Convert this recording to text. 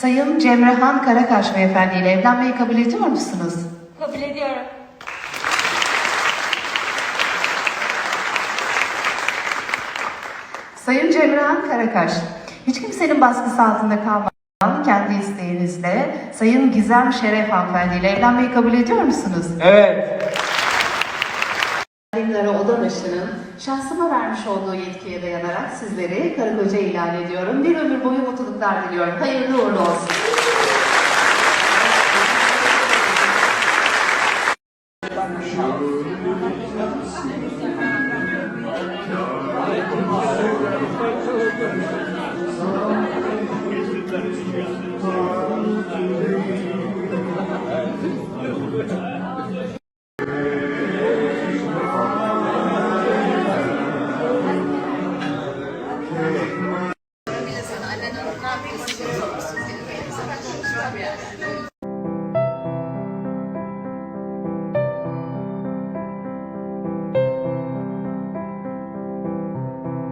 Sayın Cemrehan Karakaş Beyefendi ile evlenmeyi kabul ediyor musunuz? Kabul ediyorum. Sayın Cemrehan Karakaş, hiç kimsenin baskısı altında kalmadan kendi isteğinizle Sayın Gizem Şeref Hanımefendi ile evlenmeyi kabul ediyor musunuz? Evet yayınları oda başının şahsıma vermiş olduğu yetkiye dayanarak sizleri karı koca ilan ediyorum. Bir ömür boyu mutluluklar diliyorum. Hayırlı uğurlu olsun. 谢谢。